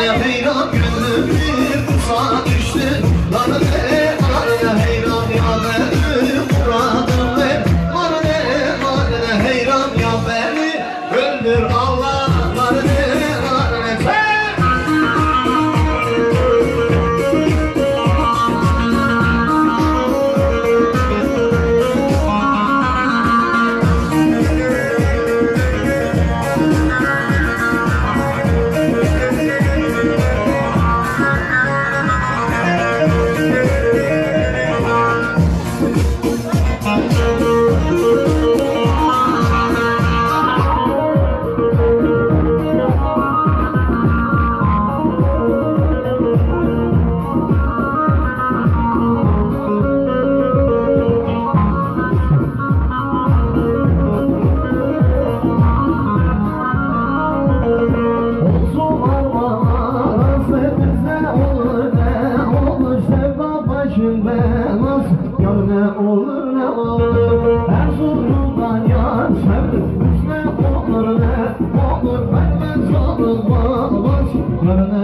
ne heyran gönlüm bir kısa düştü. Var ne var belaz Yar ne olur ne olur. Erzurum'dan yar sevdim ne olur ne olur. Vermez olur olmaz Yar ne